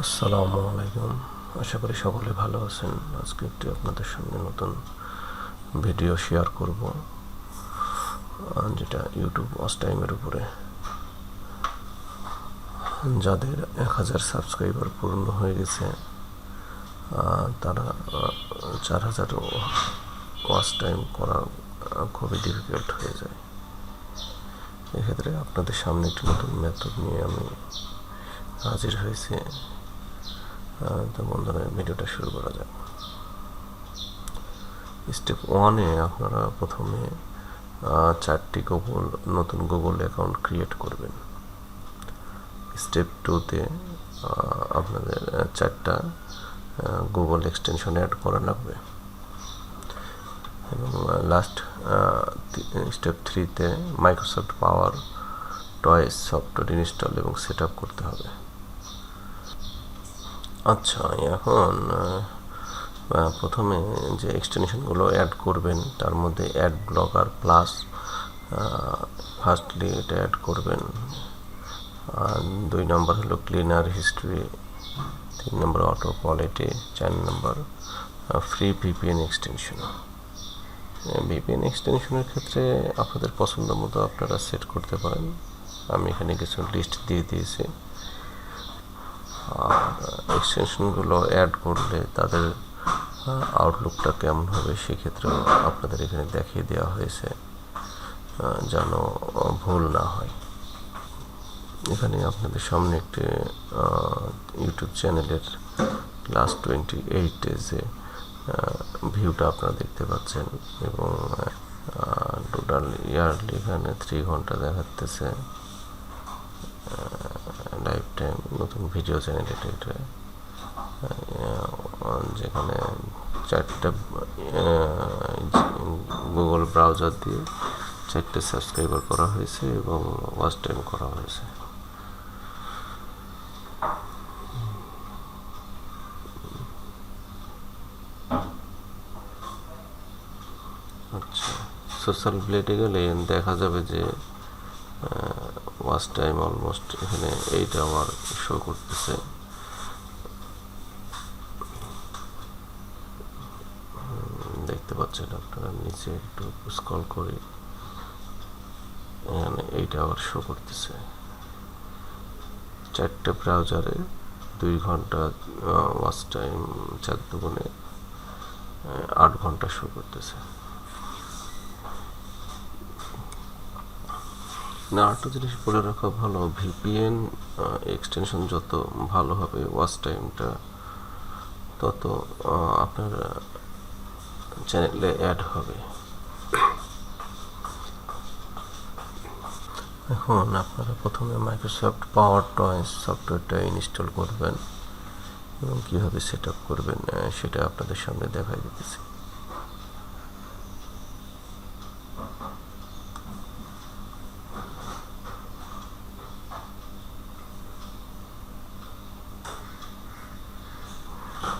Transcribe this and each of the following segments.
আসসালামু আলাইকুম। আশা করি সকলে ভালো আছেন। আজকে একটি আপনাদের সঙ্গে নতুন ভিডিও শেয়ার করব যেটা ইউটিউব ওয়াচ টাইমের উপরে। যাদের এক হাজার সাবস্ক্রাইবার পূর্ণ হয়ে গেছে তারা চার হাজার ওয়াচ টাইম করা খুবই ডিফিকাল্ট হয়ে যায়। এক্ষেত্রে আপনাদের সামনে একটি নতুন মেথড নিয়ে আমি হাজির হয়েছে। তো বন্ধুরা ভিডিওটা শুরু করা যাক। স্টেপ ওয়ানে আপনারা প্রথমে চারটি গুগল নতুন গুগল অ্যাকাউন্ট ক্রিয়েট করবেন। স্টেপ টুতে আপনাদের চারটা গুগল এক্সটেনশন অ্যাড করা লাগবে। এবং লাস্ট স্টেপ থ্রিতে Microsoft PowerToys software install এবং সেট করতে হবে। আচ্ছা এখন প্রথমে যে এক্সটেনশনগুলো অ্যাড করবেন, তার মধ্যে অ্যাড ব্লগার প্লাস ফার্স্টলি এটা অ্যাড করবেন। আর দুই নম্বর হলো ক্লিনার হিস্ট্রি তিন নম্বর অটো কোয়ালিটি চার number free VPN extension VPN এক্সটেনশনের ক্ষেত্রে আপনাদের পছন্দ মতো আপনারা সেট করতে পারেন। আমি এখানে কিছু লিস্ট দিয়ে দিয়েছি। এক্সটেনশনগুলো অ্যাড করলে তাদের আউটলুকটা কেমন হবে সেক্ষেত্রেও আপনাদের এখানে দেখিয়ে দেওয়া হয়েছে যেন ভুল না হয়। এখানে আপনাদের সামনে একটি ইউটিউব চ্যানেলের লাস্ট টোয়েন্টি এইটে যে ভিউটা আপনারা দেখতে পাচ্ছেন এবং টোটাল ইয়ারলি এখানে থ্রি ঘণ্টা দেখাতেছে টাইম নতুন ভিডিও চ্যানেল এটা যেখানে চারটা গুগল ব্রাউজার দিয়ে চারটে সাবস্ক্রাইবার করা হয়েছে এবং ওয়াচ টাইম করা হয়েছে। আচ্ছা সোশ্যাল প্লেটে গেলে দেখা যাবে যে ওয়াচ টাইম অলমোস্ট এখানে এইট আওয়ার শো করতেছে। দেখতে পাচ্ছেন আপনারা, নিচে একটু স্ক্রল করি এখানে এইট আওয়ার শো করতেছে। চারটে ব্রাউজারে দুই ঘণ্টা ওয়াচ টাইম চার দুগুণে আট ঘণ্টা শো করতেছে। না আরেকটা জিনিস বলে রাখা ভালো ভিপিএন এক্সটেনশন যত ভালো হবে ওয়াচ টাইমটা তত আপনার চ্যানেলে অ্যাড হবে। এখন আপনারা প্রথমে মাইক্রোসফট পাওয়ার টয়েস সফটওয়্যারটা ইনস্টল করবেন এবং কীভাবে সেট করবেন সেটা আপনাদের সামনে দেখাই দিতেছি।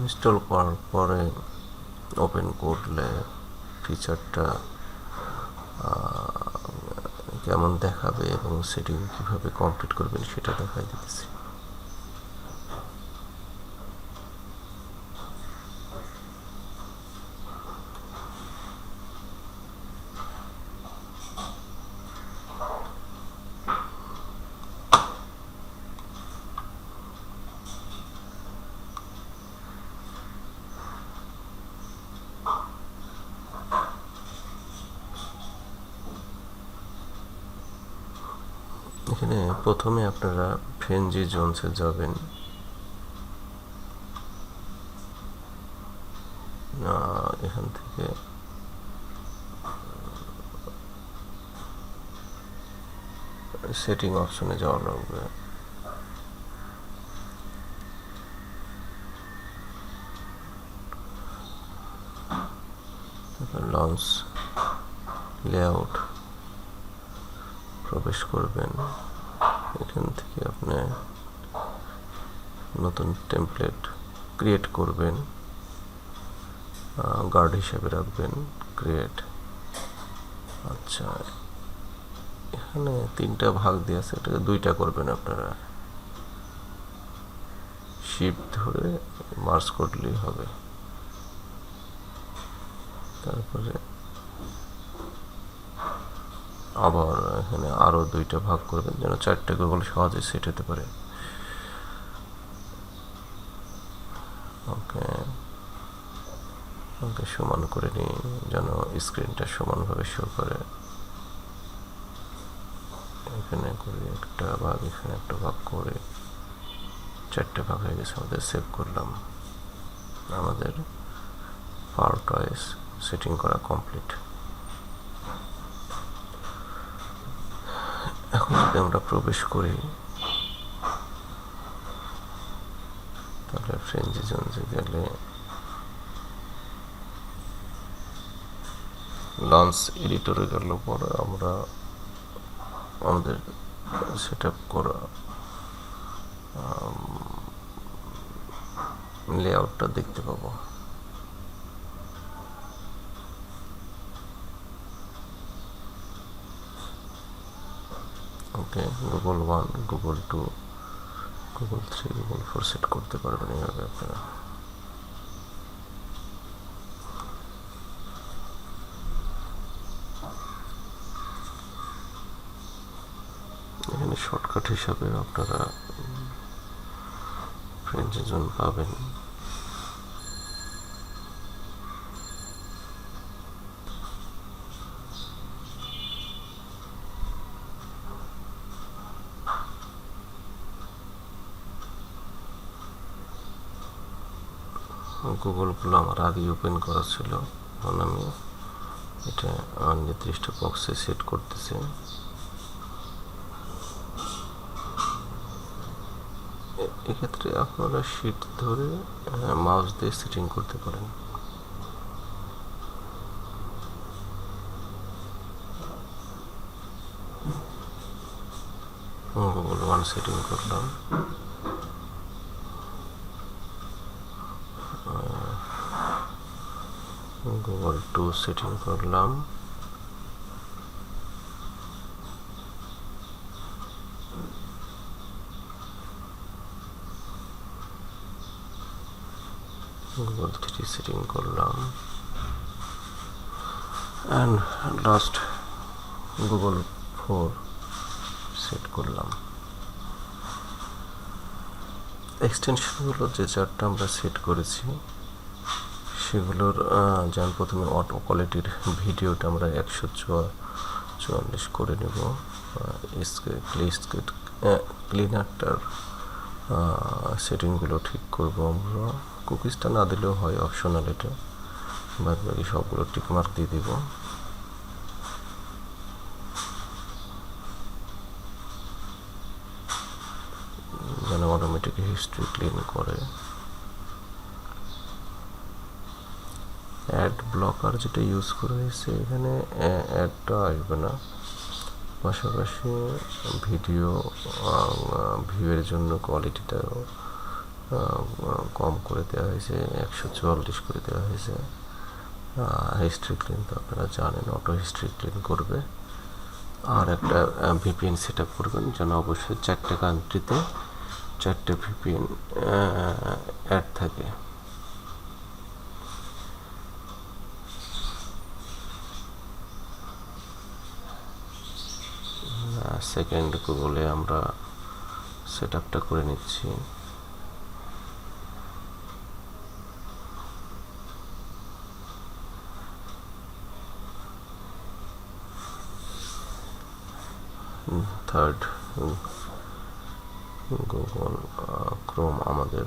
ইনস্টল করার পরে ওপেন করলে ফিচারটা কেমন দেখাবে এবং সেটিং কীভাবে কমপ্লিট করবেন সেটা দেখাই দিতেছি। এখানে প্রথমে আপনারা ফেনজি জোনসে যাবেন। এখান থেকে সেটিং অপশনে যাওয়া লাগবে। লঞ্চ, লেআউট, প্রবেশ করবেন। এখান থেকে আপনি নতুন টেমপ্লেট ক্রিয়েট করবেন গার্ড হিসেবে রাখবেন ক্রিয়েট আচ্ছা এখানে তিনটা ভাগ দিয়ে আছে, এটাকে দুইটা করবেন আপনারা। শিপ ধরে মার্চ করলেই হবে। তারপরে আবার এখানে আরও দুইটা ভাগ করবেন, যেন চারটে গুগল সহজে সেট হতে পারে। ওকে। ওকে সমান করে নিই, যেন স্ক্রিনটা সমানভাবে শো করে। এখানে করে একটা ভাগ, এখানে একটা ভাগ করে। চারটে ভাগ হয়ে গেছে, আমাদের সেভ করলাম। আমাদের পাওয়ার টয়েস সেটিং করা কমপ্লিট এখন যদি আমরা প্রবেশ করি, তাহলে ফ্রেঞ্জি জোনসে গেলে লঞ্চ এডিটরে গেল পরে আমরা আমাদের সেট আপ করা লেআউটটা দেখতে পাবো। Okay Google one Google two Google three Google four set করতে পারবেন এইভাবে আপনারা। এখানে শর্টকাট হিসাবে আপনারা ফ্রেঞ্চ জোন পাবেন। গুগলগুলো আমার আগে ওপেন করা ছিল। এখন আমি এটা আমার নির্দিষ্ট বক্সে সেট করতেছি। এক্ষেত্রে আপনারা শিট ধরে মাউস দিয়ে সেটিং করতে পারেন। গুগল ওয়ান সেটিং করলাম। গুগল টু সেটিং করলাম গুগল থ্রি সেটিং করলাম and last Google four set করলাম এক্সটেনশনগুলো যে চারটা আমরা সেট করেছি সেগুলোর যেমন প্রথমে অটো কোয়ালিটির ভিডিওটা আমরা একশো চুয়াল্লিশ করে নেব। ক্লিনারটার সেটিংগুলো ঠিক করব আমরা। কুকিজটা না দিলেও হয় অপশনাল এটা। বাদ বাকি সবগুলো টিকমার্ক দিয়ে দিব। যেন অটোমেটিক হিস্ট্রি ক্লিন করে অ্যাড ব্লকার যেটা ইউজ করা হয়েছে, এখানে অ্যাডটা আসবে না। পাশাপাশি ভিডিও ভিউয়ের জন্য কোয়ালিটিটাও কম করে দেওয়া হয়েছে, একশো চুয়াল্লিশ করে দেওয়া হয়েছে। হিস্ট্রি ক্লিন তো আপনারা জানেন অটো হিস্ট্রি ক্লিন করবে। আর একটা ভিপিএন সেট আপ করবেন, যেন অবশ্যই চারটে কান্ট্রিতে চারটে ভিপিএন অ্যাড থাকে। সেকেন্ড গুগলে আমরা সেট আপটা করে নিচ্ছি। থার্ড গুগল ক্রোম আমাদের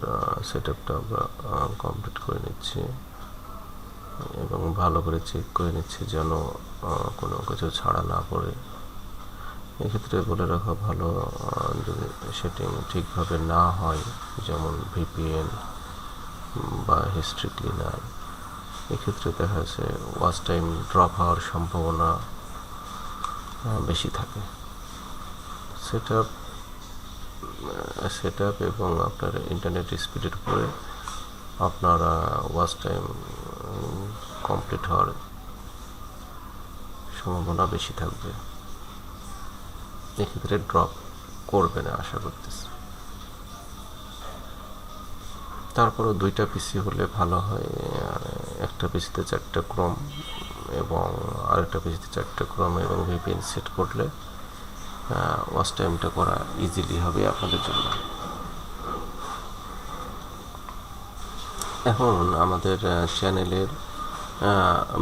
সেট আপটা আমরা কমপ্লিট করে নিচ্ছি। এবং ভালো করে চেক করে নিচ্ছি যেন কোনো কিছু ছাড়া না পড়ে। এক্ষেত্রে বলে রাখা ভালো যদি সেটিং ঠিকভাবে না হয়, যেমন ভিপিএন বা হিস্ট্রি ক্লিনার এক্ষেত্রে দেখা যাচ্ছে ওয়াচ টাইম ড্রপ হওয়ার সম্ভাবনা বেশি থাকে। সেট আপ সেট আপ এবং আপনার ইন্টারনেট স্পিডের উপরে আপনার ওয়াচ টাইম কমপ্লিট হওয়ার সম্ভাবনা বেশি থাকবে। এক্ষেত্রে ড্রপ করবে না, আশা করতেছি। তারপরেও দুইটা পিসি হলে ভালো হয় একটা পিসিতে চারটা ক্রম এবং আরেকটা পিসিতে চারটা ক্রম এবং ভিপিএন সেট করলে ওয়াচ টাইমটা করা ইজিলি হবে আপনাদের জন্য। এখন আমাদের চ্যানেলের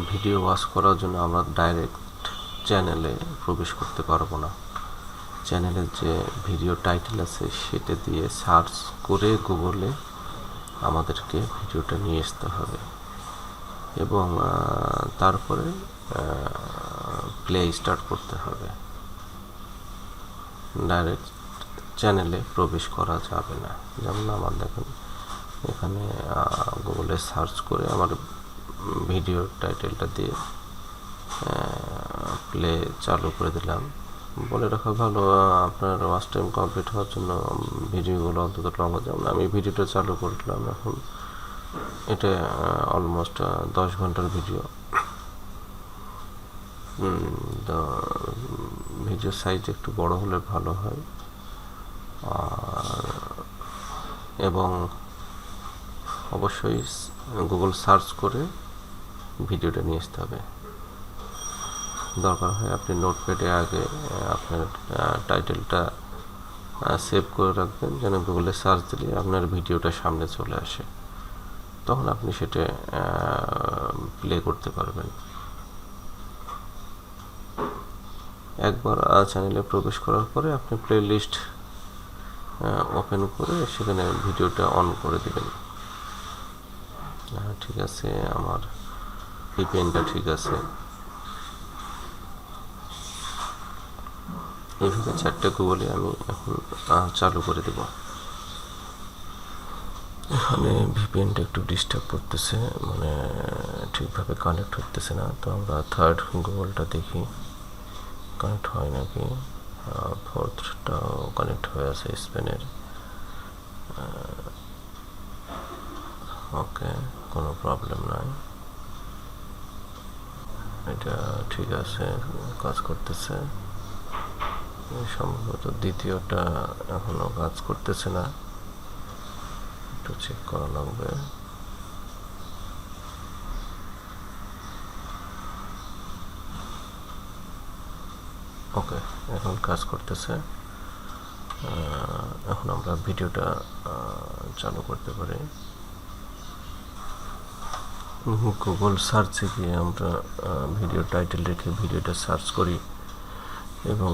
ভিডিও ওয়াচ করার জন্য আমরা ডাইরেক্ট চ্যানেলে প্রবেশ করতে পারব না। চ্যানেলের যে ভিডিও টাইটেল আছে, সেটা দিয়ে সার্চ করে গুগলে আমাদেরকে ভিডিওটা নিয়ে আসতে হবে। এবং তারপরে প্লে স্টার্ট করতে হবে। ডাইরেক্ট চ্যানেলে প্রবেশ করা যাবে না। যেমন আমার দেখুন, এখানে গুগলে সার্চ করে আমার ভিডিও টাইটেলটা দিয়ে প্লে চালু করে দিলাম। বলে রাখা ভালো, আপনার ওয়াচ টাইম কমপ্লিট হওয়ার জন্য ভিডিওগুলো অন্তত লং যেমন আমি ভিডিওটা চালু করলাম এখন, এটা অলমোস্ট দশ ঘণ্টার ভিডিও। ভিডিও সাইজ একটু বড় হলে ভালো হয়। আর, এবং অবশ্যই গুগল সার্চ করে ভিডিওটা নিয়ে আসতে হবে। দরকার হয়, আপনি নোটপ্যাডে আগে আপনার টাইটেলটা সেভ করে রাখবেন। যেন গুগলে সার্চ দিলে আপনার ভিডিওটা সামনে চলে আসে। তখন আপনি সেটা প্লে করতে পারবেন। একবার চ্যানেলে প্রবেশ করার পরে আপনি প্লে লিস্ট ওপেন করে সেখানে ভিডিওটা অন করে দেবেন। ঠিক আছে, আমার এই পেনটা ঠিক আছে। এইভাবে চারটে গুগলে আমি এখন চালু করে দেব। এখানে ভিপিএনটা একটু ডিস্টার্ব করতেছে মানে ঠিকভাবে কানেক্ট হতেছে না। তো আমরা থার্ড গুগলটা দেখি। কানেক্ট হয় নাকি? ফোর্থটাও কানেক্ট হয়ে আছে স্পেনের ওকে কোনো প্রবলেম নাই। এটা ঠিক আছে, কাজ করতেছে। সম্ভবত দ্বিতীয়টা এখনও কাজ করতেছে না। একটু চেক করা লাগবে। ওকে, এখন কাজ করতেছে। এখন আমরা ভিডিওটা চালু করতে পারি। গুগল সার্চে গিয়ে আমরা ভিডিও টাইটেল রেখে ভিডিওটা সার্চ করি। এবং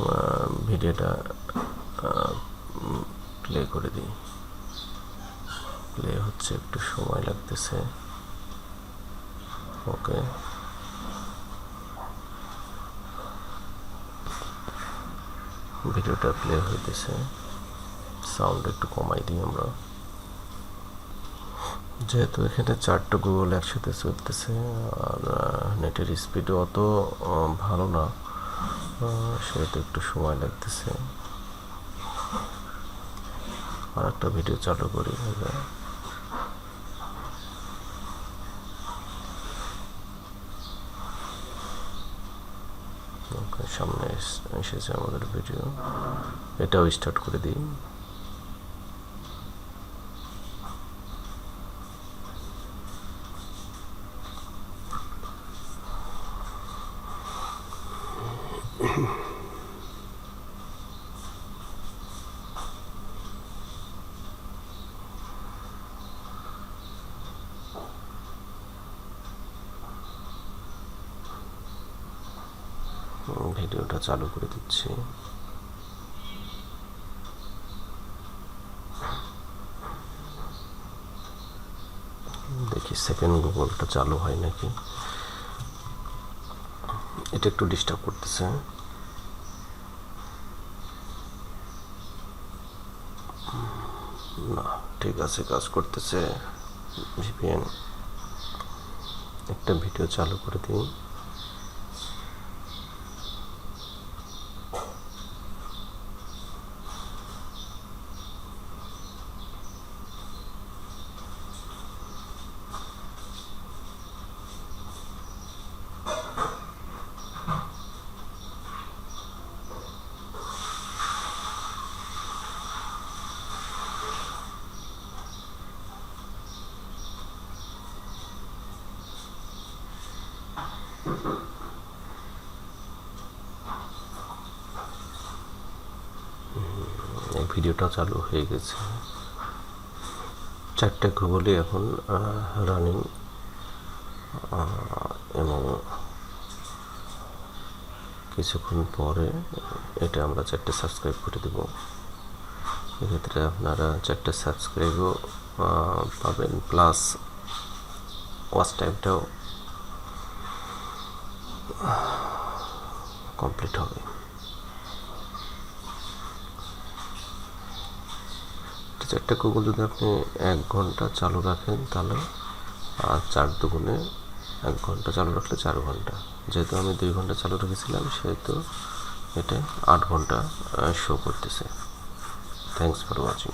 ভিডিওটা প্লে করে দিই। প্লে হচ্ছে একটু সময় লাগতেছে। ওকে ভিডিওটা প্লে হইতেছে। সাউন্ড একটু কমাই দিই আমরা। যেহেতু এখানে চারটা গুগল একসাথে চলতেছে, আর নেটের স্পিডও অত ভালো না। সেহেতু একটু সময় লাগতেছে। আর একটা ভিডিও চালু করি সামনে এসেছে আমাদের ভিডিও এটাও স্টার্ট করে দিই। ভিডিওটা চালু করে দিচ্ছি। দেখি সেকেন্ড গুগলটা চালু হয় নাকি। এটা একটু ডিস্টার্ব করতেছে। না, ঠিক আছে, কাজ করতেছে। ভিপিএন একটা ভিডিও চালু করে দিই। ভিডিওটা চালু হয়ে গেছে। চারটে গুগলই এখন রানিং এবং কিছুক্ষণ পরে এটা আমরা চারটে সাবস্ক্রাইব করে দেব। এক্ষেত্রে আপনারা চারটে সাবস্ক্রাইবও পাবেন। প্লাস ওয়াচ টাইমটাও কমপ্লিট হবে। চারটে গুগল যদি আপনি এক ঘণ্টা চালু রাখেন তাহলে, আর চার দুগুণে এক ঘণ্টা চালু রাখলে চার ঘণ্টা। যেহেতু আমি দুই ঘণ্টা চালু রেখেছিলাম, সেহেতু এটা আট ঘণ্টা শো করতেছে। Thanks for watching